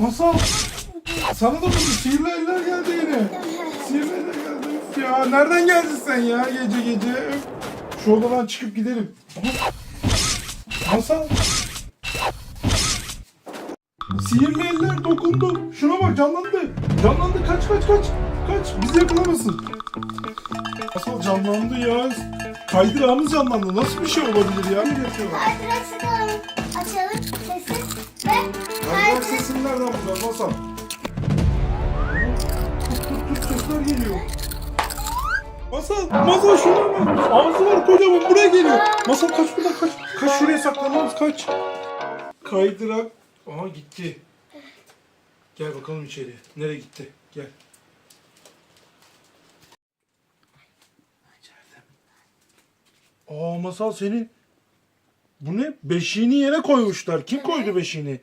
Masal. Sana da mı sihirli eller geldi yine. Sihirli eller geldi. Ya nereden geldin sen ya gece gece? Şu odadan çıkıp gidelim. Masal. Sihirli eller dokundu. Şuna bak canlandı. Canlandı kaç kaç kaç. Kaç bizi yakalamasın. Masal canlandı ya. Kaydırağımız canlandı. Nasıl bir şey olabilir ya? Kaydırak çıkalım. Açalım sessiz ve Kaydırak kaydırak. sesini nereden bulacağız Masal? Tut tut tut sesler geliyor. Masal, Masal şuna bak. Ağzı var kocaman buraya geliyor. Masal kaç buradan kaç. Kaç şuraya saklanmamız kaç. Kaydırak. Aha gitti. Gel bakalım içeri. Nereye gitti? Gel. Aa Masal senin bu ne? Beşiğini yere koymuşlar. Kim koydu beşiğini?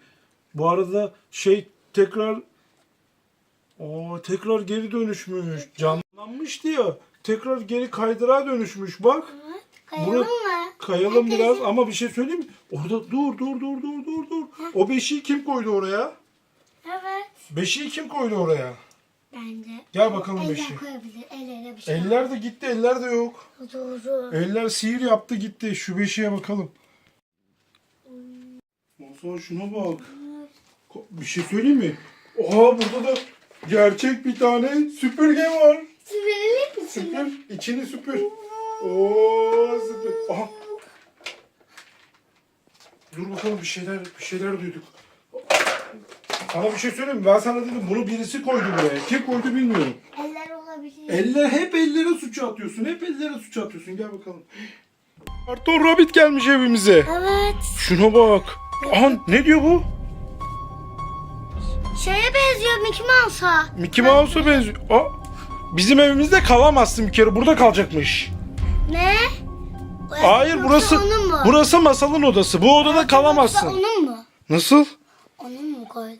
Bu arada şey tekrar Aa tekrar geri dönüşmüş. Canlanmıştı ya. Tekrar geri kaydırağa dönüşmüş bak. Kayalım Bunu- mı? Kayalım biraz ama bir şey söyleyeyim mi? Orada dur dur dur dur dur dur. O beşiği kim koydu oraya? Evet. Beşiği kim koydu oraya? Bence. Gel bakalım beşiği. Eller koyabilir. Ellere bir şey. Eller de gitti, eller de yok. Doğru. Eller sihir yaptı gitti. Şu beşiğe bakalım. Masal şuna bak. Bir şey söyleyeyim mi? Oha burada da gerçek bir tane süpürge var. Sürelim mi şimdi? Süpür. içini süpür. Oo süpür. Aha. Dur bakalım bir şeyler bir şeyler duyduk. Sana bir şey söyleyeyim mi? Ben sana dedim bunu birisi koydu buraya. Kim koydu bilmiyorum. Eller olabilir. Eller hep ellere suçu atıyorsun. Hep ellere suçu atıyorsun. Gel bakalım. Karton Rabbit gelmiş evimize. Evet. Şuna bak. Aha ne diyor bu? Şeye benziyor Mickey Mouse'a. Mickey Mouse'a benziyor. Aa, bizim evimizde kalamazsın bir kere. Burada kalacakmış. Ne? Hayır burası Onun mu? burası masalın odası. Bu odada Yoksa kalamazsın. onun mu? Nasıl? Onun mu koydu?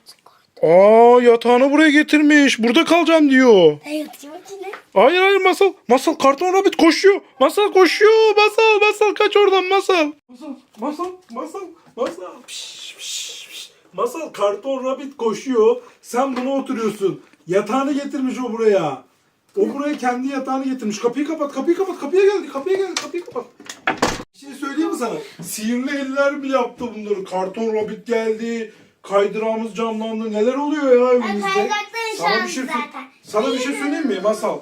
Aa yatağını buraya getirmiş. Burada kalacağım diyor. Ben yatayım. Hayır hayır masal. Masal karton rabbit koşuyor. Masal koşuyor. Masal masal kaç oradan masal. Masal masal masal masal. Piş, piş, piş. Masal karton rabbit koşuyor. Sen buna oturuyorsun. Yatağını getirmiş o buraya. O buraya kendi yatağını getirmiş. Kapıyı kapat, kapıyı kapat. Kapıya geldi, kapıya geldi, kapıyı kapat. Bir şey söyleyeyim mi sana? Sihirli eller mi yaptı bunları? Karton rabbit geldi. Kaydırağımız canlandı. Neler oluyor ya evimizde? Sana bir şey, zaten. Sana bir şey söyleyeyim mi Masal?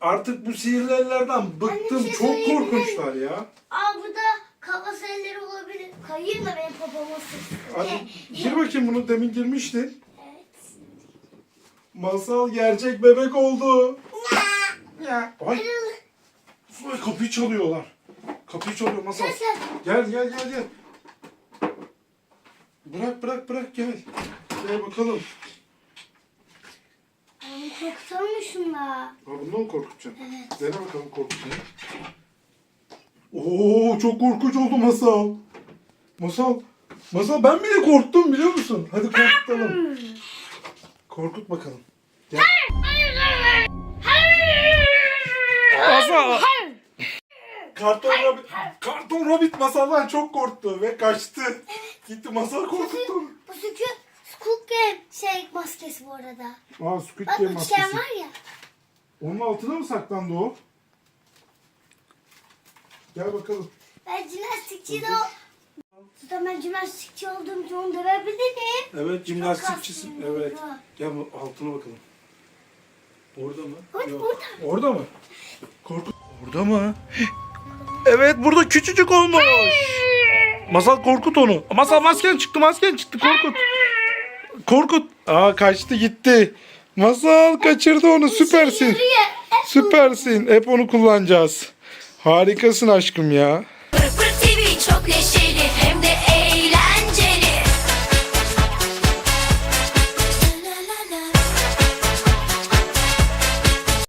Artık bu sihirli ellerden bıktım. bir şey Çok söyleyeyim mi? korkunçlar ya. Aa burada kafası elleri olabilir. Kayayım da benim sıksın. Hadi gir bakayım bunu demin girmiştin. Evet. Masal gerçek bebek oldu. Ya. Ay, ay kapıyı çalıyorlar. Kapıyı çalıyor Masal. Gel gel gel gel. Bırak bırak bırak gel. Gel bakalım. Korkutalım mı şunla? Ha bundan mı korkutacaksın? Evet. Dene bakalım korkutmayı. Oo çok korkunç oldu Masal. Masal. Masal ben bile korktum biliyor musun? Hadi korkutalım. Korkut bakalım. Gel. Masal. Karton Rabbit, Karton Rabbit masaldan çok korktu ve kaçtı. Gitti masal korkuttu. Bu sükü Squid Game şey maskesi bu arada. Aa Squid Bak Game üçgen maskesi. var ya. Onun altına mı saklandı o? Gel bakalım. Ben jimnastikçi de o. Zaten ben jimnastikçi olduğum için onu dövebilirim. Evet jimnastikçisin. Çok Evet. Gel bu altına bakalım. Orada mı? Orada. Orada mı? Korku. Orada mı? Evet burada küçücük olmuş. Masal korkut onu. Masal masken çıktı masken çıktı korkut. Korkut. Aa kaçtı gitti. Masal kaçırdı onu süpersin. Süpersin. Hep onu kullanacağız. Harikasın aşkım ya.